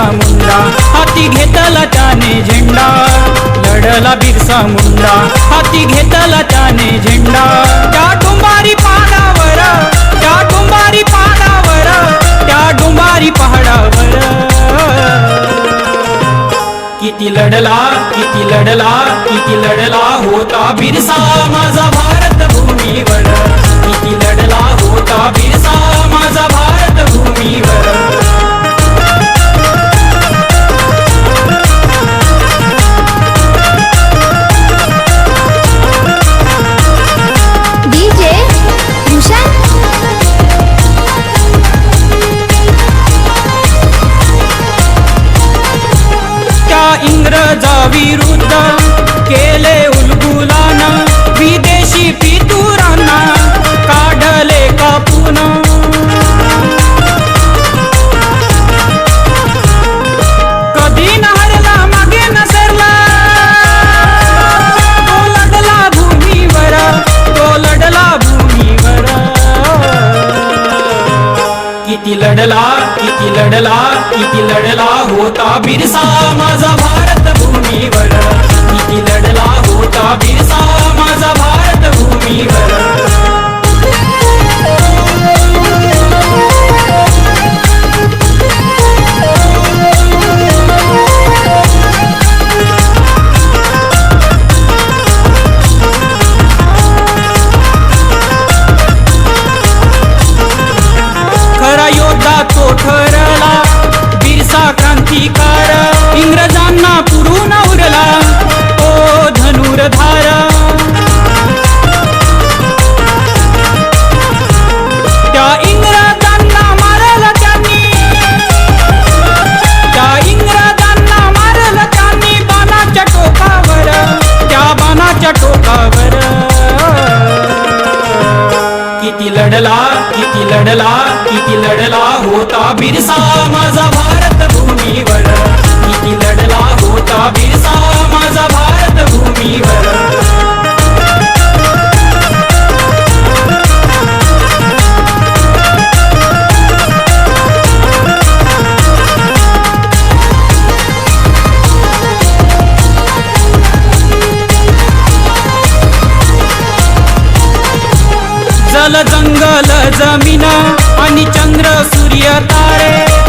बिरसा मुंडा. हाती घेतला त्याने झेंडा. लढला बिरसा मुंडा. हाती घेतला त्याने झेंडा. त्या डुंबारी पहाडावर त्या डुंबारी पहाडावर त्या डुंबारी पहाडावर किती लढला किती लढला किती लढला होता बिरसा. माझा भारत भूमीवर. किती लढला किती लढला किती लढला होता बिरसा. माझा भारत भूमीवर किती लढला होता किती लढला किती लढला किती लढला होता बिरसा. जल जंगल जमीन आणि चंद्र सूर्य तारे.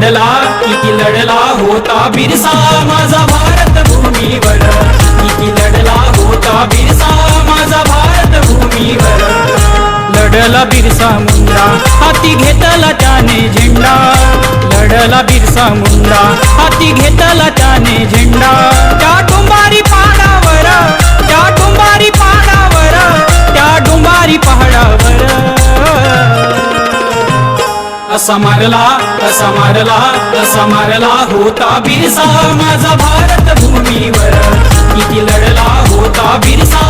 लढला किती लढला होता बिरसा माझा भारत भूमीवर. किती लढला होता बिरसा माझा भारत भूमीवर. लढला बिरसा मुंडा हाती घेतला त्याने झेंडा. लढला बिरसा मुंडा हाती घेतला त्याने झेंडा. त्या डुंबारी पहाडावर त्या डुंबारी पहाडावर त्या डुंबारी पहाडावर. असा मारला तसा मारला तसा मारला होता बिरसा माझा भारत भूमीवर. किती लढला होता बिरसा